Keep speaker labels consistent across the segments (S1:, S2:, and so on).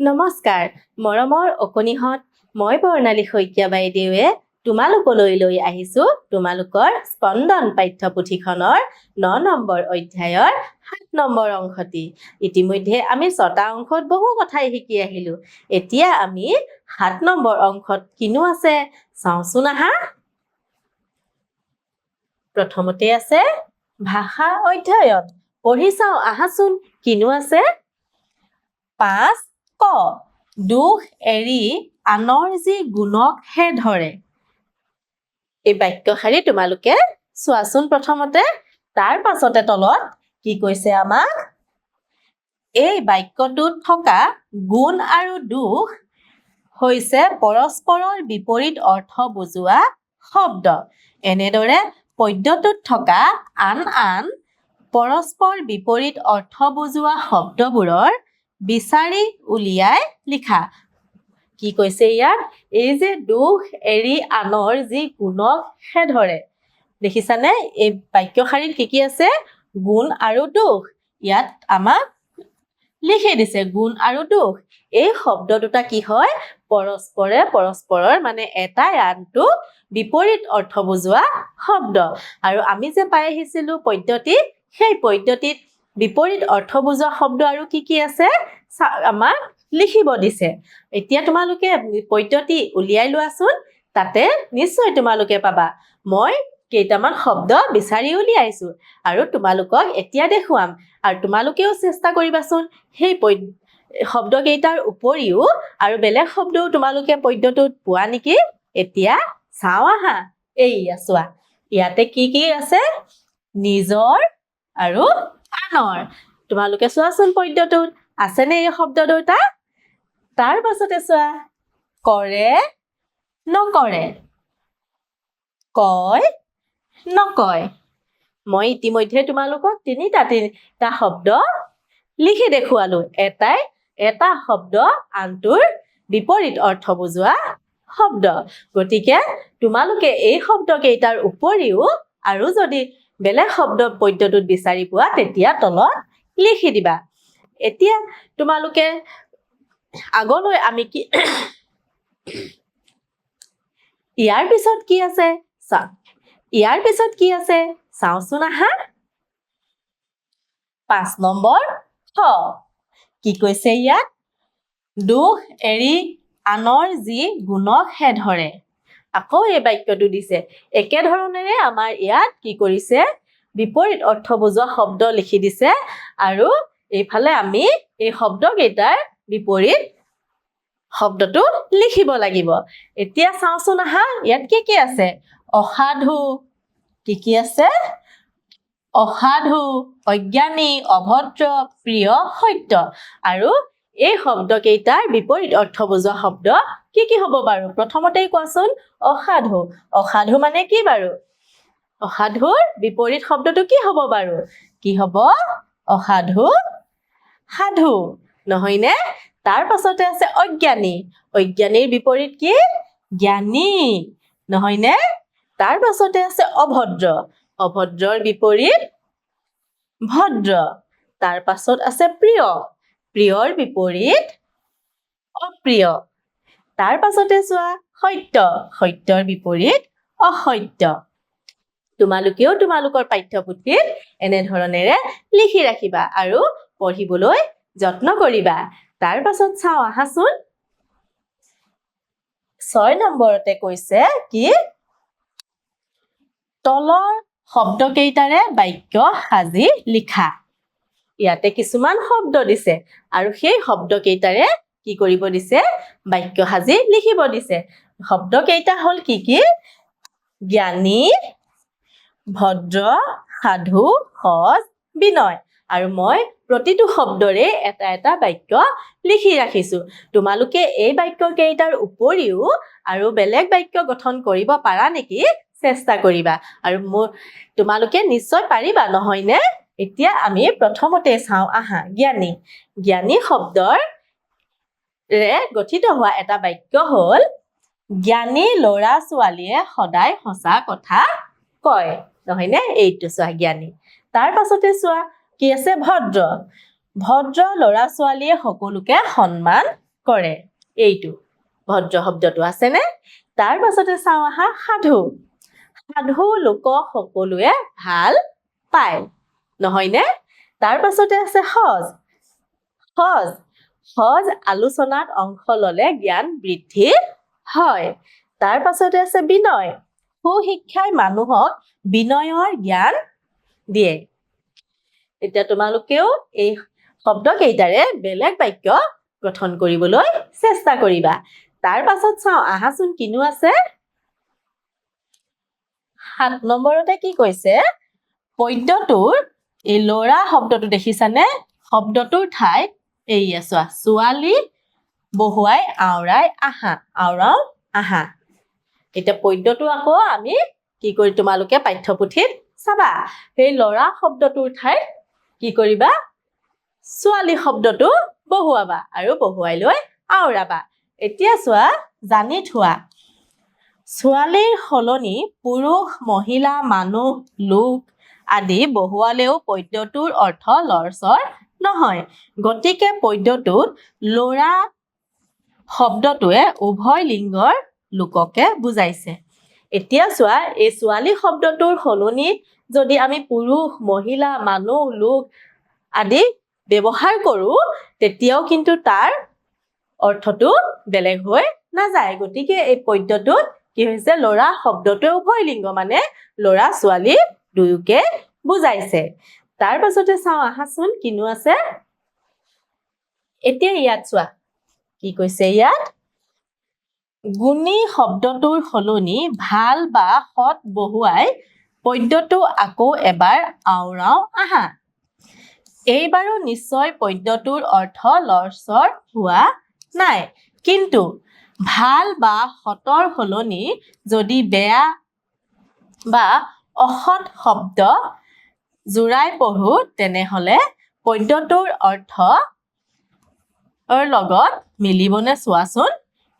S1: নমস্কাৰ মৰমৰ অকণিহঁত মই বৰ্ণালী শইকীয়া বাইদেৱে তোমালোকলৈ লৈ আহিছোঁ তোমালোকৰ স্পন্দন পাঠ্যপুথিখনৰ ন নম্বৰ অধ্যায়ৰ সাত নম্বৰ অংশটি। ইতিমধ্যে আমি ছটা অংশত বহু কথাই শিকি আহিলোঁ। এতিয়া আমি সাত নম্বৰ অংশত কিনো আছে? চাওঁচোন আহা। প্ৰথমতে আছে ভাষা অধ্যয়ন। পঢ়ি চাওঁ আহাচোন কিনো আছে? পাঁচ ক দুখ এৰি আনৰ যি গুণকহে ধৰে। এই বাক্যশাৰী তোমালোকে চোৱাচোন প্ৰথমতে তাৰ পাছতে তলত কি কৈছে আমাক? এই বাক্যটোত থকা গুণ আৰু দুখ হৈছে পৰস্পৰৰ বিপৰীত অৰ্থ বুজোৱা শব্দ। এনেদৰে পদ্যটোত থকা আন আন পৰস্পৰ বিপৰীত অৰ্থ বুজোৱা শব্দবোৰৰ বিচাৰি উলিয়াই লিখা। কি কৈছে ইয়াত? এই যে দুখ এৰি আনৰ যি গুণকহে ধৰে। দেখিছানে? এই বাক্যশাৰীত কি কি আছে? গুণ আৰু দুখ। ইয়াত আমাক লিখি দিছে গুণ আৰু দুখ। এই শব্দ দুটা কি হয়? পৰস্পৰে পৰস্পৰৰ মানে এটাই আনটো বিপৰীত অৰ্থ বুজোৱা শব্দ। আৰু আমি যে পাই আহিছিলো পদ্ধতি সেই পদ্ধতিত বিপৰীত অৰ্থ বুজোৱা শব্দ আৰু কি কি আছে? আমাক লিখিব দিছে। এতিয়া তোমালোকে পদ্ধতি উলিয়াই লোৱাচোন তাতে নিশ্চয় তোমালোকে পাবা। মই কেইটামান শব্দ বিচাৰি উলিয়াইছো আৰু তোমালোকক এতিয়া দেখুৱাম। আৰু তোমালোকেও চেষ্টা কৰিবাচোন সেই পদ- শব্দকেইটাৰ উপৰিও আৰু বেলেগ শব্দও তোমালোকে পদ্যটোত পোৱা নেকি? এতিয়া চাওঁ আহা। এইয়া চোৱা ইয়াতে কি কি আছে? নিজৰ আৰু আনৰ তোমালোকে চোৱাচোন পদ্যটোত আছেনে এই শব্দ দুটা? তাৰ পাছতে চোৱা। কৰে নকৰে। কয় নকয়। মই ইতিমধ্যে তোমালোকক তিনিটা তিনিটা শব্দ লিখি দেখুৱালো। এটাই এটা শব্দ আনটোৰ বিপৰীত অৰ্থ বুজোৱা শব্দ। গতিকে তোমালোকে এই শব্দকেইটাৰ উপৰিও আৰু যদি বেলেগ শব্দ পদ্যটোত বিচাৰি পোৱা তেতিয়া তলত লিখি দিবা। এতিয়া তোমালোকে আগলৈ আমি কি ইয়াৰ পিছত কি আছে? চা ইয়াৰ পিছত কি আছে? চাওঁচোন আহা পাঁচ নম্বৰ খ কি কৈছে ইয়াত? দুখ এৰি আনৰ যি গুণকহে ধৰে। আকৌ এই বাক্যটো দিছে একেধৰণেৰে আমাৰ ইয়াত কি কৰিছে? বিপৰীত অৰ্থ বুজোৱা শব্দ লিখি দিছে আৰু এইফালে আমি এই শব্দকেইটাৰ বিপৰীত শব্দটো লিখিব লাগিব। এতিয়া চাওঁচোন আহা ইয়াত কি কি আছে? অসাধু কি কি আছে? অসাধু অজ্ঞানী অভদ্ৰ প্ৰিয় সত্য আৰু এই শব্দকেইটাৰ বিপৰীত অৰ্থ বুজোৱা শব্দ কি কি হ'ব বাৰু? প্ৰথমতেই কোৱাচোন অসাধু। অসাধু মানে কি বাৰু? অসাধুৰ বিপৰীত শব্দটো কি হ'ব বাৰু? কি হ'ব? অসাধু। সাধু। নহয়নে তাৰ পাছতে আছে অজ্ঞানী। অজ্ঞানীৰ বিপৰীত কি? জ্ঞানী। নহয়নে তাৰ পাছতে আছে অভদ্ৰ। অভদ্ৰৰ বিপৰীত ভদ্ৰ। তাৰ পাছত আছে প্ৰিয়। প্ৰিয়ৰ বিপৰীত অপ্ৰিয়। তাৰ পাছতে চোৱা সত্য। সত্যৰ বিপৰীত অসত্য। তোমালোকেও তোমালোকৰ পাঠ্যপুথিত এনেধৰণেৰে লিখি ৰাখিবা আৰু পঢ়িবলৈ যত্ন কৰিবা। তাৰ পাছত চাওঁ আহাচোন। ছয় নম্বৰতে কৈছে কি তলৰ শব্দকেইটাৰে বাক্য সাজি লিখা। ইয়াতে কিছুমান শব্দ দিছে। আৰু সেই শব্দকেইটাৰে কি কৰিব দিছে? বাক্য সাজি লিখিব দিছে। শব্দকেইটা হ'ল কি কি? জ্ঞানী ভদ্ৰ সাধু সজ বিনয়। আৰু মই প্ৰতিটো শব্দৰে এটা এটা বাক্য লিখি ৰাখিছোঁ। তোমালোকে এই বাক্যকেইটাৰ উপৰিও আৰু বেলেগ বাক্য গঠন কৰিব পাৰা নেকি? চেষ্টা কৰিবা। আৰু মোৰ তোমালোকে নিশ্চয় পাৰিবা নহয়নে? এতিয়া আমি প্ৰথমতে চাওঁ আহা জ্ঞানী। জ্ঞানী শব্দৰ গঠিত হোৱা এটা বাক্য হ'ল জ্ঞানী ল'ৰা ছোৱালীয়ে সদায় সঁচা কথা কয় নহয়নে? এইটো চোৱা জ্ঞানী। তাৰ পাছতে চোৱা কি আছে? ভদ্ৰ। ভদ্ৰ ল'ৰা ছোৱালীয়ে সকলোকে সন্মান কৰে। এইটো ভদ্ৰ শব্দটো আছেনে? তাৰ পাছতে চাওঁ আহা সাধু। সাধু লোকক সকলোৱে ভাল পায়। নহয়নে? তাৰ পাছতে আছে সজ সজ সজ আলোচনাত অংশ ললে জ্ঞান বৃদ্ধি হয়। তাৰ পাছতে আছে বিনয়। সুশিক্ষাই মানুহক বিনয়ৰ জ্ঞান দিয়ে। এতিয়া তোমালোকেও এই শব্দকেইটাৰে বেলেগ বাক্য গঠন কৰিবলৈ চেষ্টা কৰিবা। তাৰ পাছত চাওঁ আহাচোন কিনো আছে? সাত নম্বৰতে কি কৈছে? পদ্যটোৰ এই ল'ৰা শব্দটো দেখিছানে? শব্দটোৰ ঠাইত এইয়া চোৱা ছোৱালী বহুৱাই আওৰাই আহা। আওৰাও আহা। এতিয়া পদ্যটো আকৌ আমি কি কৰি তোমালোকে পাঠ্যপুথিত চাবা। সেই ল'ৰা শব্দটোৰ ঠাইত কি কৰিবা? ছোৱালী শব্দটো বহুৱাবা আৰু বহুৱাই লৈ আওৰাবা। এতিয়া চোৱা জানি থোৱা। ছোৱালীৰ সলনি পুৰুষ মহিলা মানুহ লোক আদি বহুৱালেও পদ্যটোৰ অৰ্থ লৰচৰ নহয়। গতিকে পদ্যটোত ল'ৰা শব্দটোৱে উভয় লিংগৰ লোককে বুজাইছে। এতিয়া চোৱা এই ছোৱালী শব্দটোৰ সলনি যদি আমি পুৰুষ মহিলা মানুহ লোক আদি ব্যৱহাৰ কৰোঁ তেতিয়াও কিন্তু তাৰ অৰ্থটো বেলেগ হৈ নাযায়। গতিকে এই পদ্যটোত কি হৈছে? ল'ৰা শব্দটোৱে উভয় লিংগ মানে ল'ৰা ছোৱালী দুয়োকে বুজাইছে। তাৰ পাছতে চাওঁ আহাচোন কিনো আছে। এতিয়া ইয়াত চোৱা কি কৈছে ইয়াত? গুণী শব্দটোৰ সলনি ভাল বা সৎ বহুৱাই পদ্যটো আকৌ এবাৰ আওৰাও আহা। এইবাৰো নিশ্চয় পদ্যটোৰ অৰ্থ লৰচৰ হোৱা নাই। কিন্তু ভাল বা সতৰ সলনি যদি বেয়া বা অসৎ শব্দ জোৰাই পঢ়ো তেনেহলে পদ্যটোৰ অৰ্থ লগত মিলিবনে চোৱাচোন।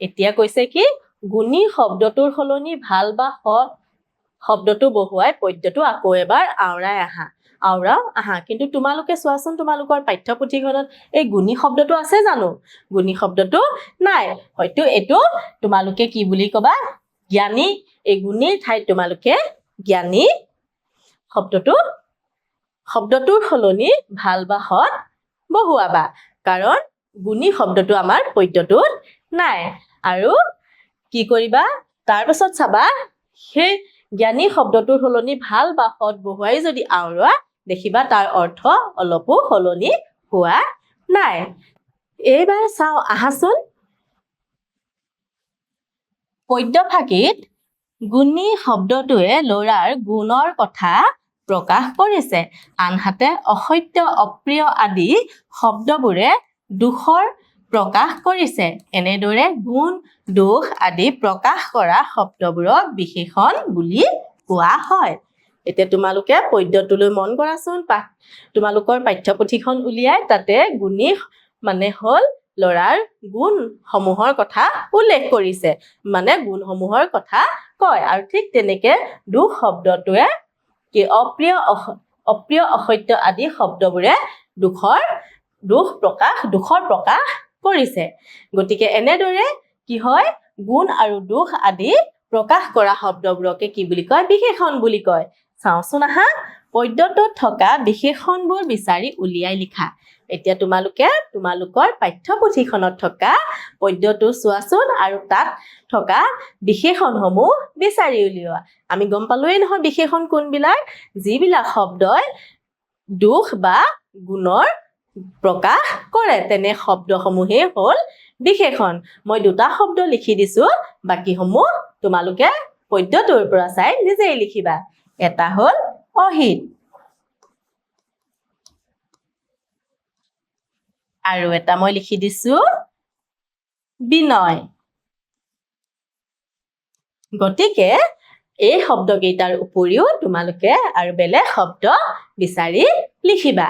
S1: এতিয়া কৈছে কি গুণী শব্দটোৰ সলনি ভাল বা সৎ শব্দটো বহুৱাই পদ্যটো আকৌ এবাৰ আওৰাই আহা। আওৰাও আহা। কিন্তু তোমালোকে চোৱাচোন তোমালোকৰ পাঠ্যপুথিখনত এই গুণী শব্দটো আছে জানো? গুণী শব্দটো নাই। হয়তো এইটো তোমালোকে কি বুলি ক'বা? জ্ঞানী। এই গুণীৰ ঠাইত তোমালোকে জ্ঞানী শব্দটো শব্দটোৰ সলনি ভাল বা সৎ বহুৱাবা কাৰণ গুণী শব্দটো আমাৰ পদ্যটোত নাই। আৰু কি কৰিবা? তাৰপাছত চাবা সেই জ্ঞানী শব্দটোৰ সলনি ভাল বা সৎ বহুৱাই যদি আওৰোৱা দেখিবা তাৰ অৰ্থ অলপো সলনি হোৱা নাই। এইবাৰ চাওঁ আহাচোন। পদ্যফাঁকিত গুণী শব্দটোৱে ল'ৰাৰ গুণৰ কথা প্ৰকাশ কৰিছে। আনহাতে অসত্য অপ্ৰিয় আদি শব্দবোৰে দোষৰ প্ৰকাশ কৰিছে। এনেদৰে গুণ দোষ আদি প্ৰকাশ কৰা শব্দবোৰক বিশেষণ বুলি কোৱা হয়। এতিয়া তোমালোকে পদ্যটোলৈ মন কৰাচোন। পাঠ তোমালোকৰ পাঠ্যপুথিখন উলিয়াই তাতে গুণী মানে হ'ল ল'ৰাৰ গুণসমূহৰ কথা উল্লেখ কৰিছে। মানে গুণসমূহৰ কথা কয় আৰু ঠিক তেনেকে দোষ শব্দটোৱে কি অপ্ৰিয় অপ্ৰিয় অসত্য আদি শব্দবোৰে দুখৰ দুখ প্ৰকাশ দুখৰ প্ৰকাশ কৰিছে। গতিকে এনেদৰে কি হয় গুণ আৰু দুখ আদি প্ৰকাশ কৰা শব্দবোৰকে কি বুলি কয় বিশেষণ বুলি কয়। চাওঁচোন আহা পদ্যটোত থকা বিশেষণবোৰ বিচাৰি উলিয়াই লিখা। এতিয়া তোমালোকে তোমালোকৰ পাঠ্যপুথিখনত থকা পদ্যটো চোৱাচোন আৰু তাত থকা বিশেষণসমূহ বিচাৰি উলিওৱা। আমি গম পালোৱেই নহয় বিশেষণ কোনবিলাক যিবিলাক শব্দই দুখ বা গুণৰ প্ৰকাশ কৰে। তেনে শব্দসমূহেই হ'ল বিশেষণ। মই দুটা শব্দ লিখি দিছো বাকীসমূহ তোমালোকে পদ্যটোৰ পৰা চাই নিজেই লিখিবা। এটা হ'ল অহিত। আৰু এটা মই লিখি দিছো, বিনয়। গতিকে এই শব্দকেইটাৰ উপৰিও তোমালোকে আৰু বেলেগ শব্দ বিচাৰি লিখিবা।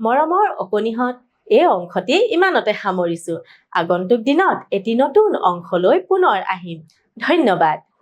S1: মৰমৰ অকণিহঁত এই অংশটি ইমানতে সামৰিছো। আগন্তুক দিনত এটি নতুন অংশলৈ পুনৰ আহিম। ধন্যবাদ।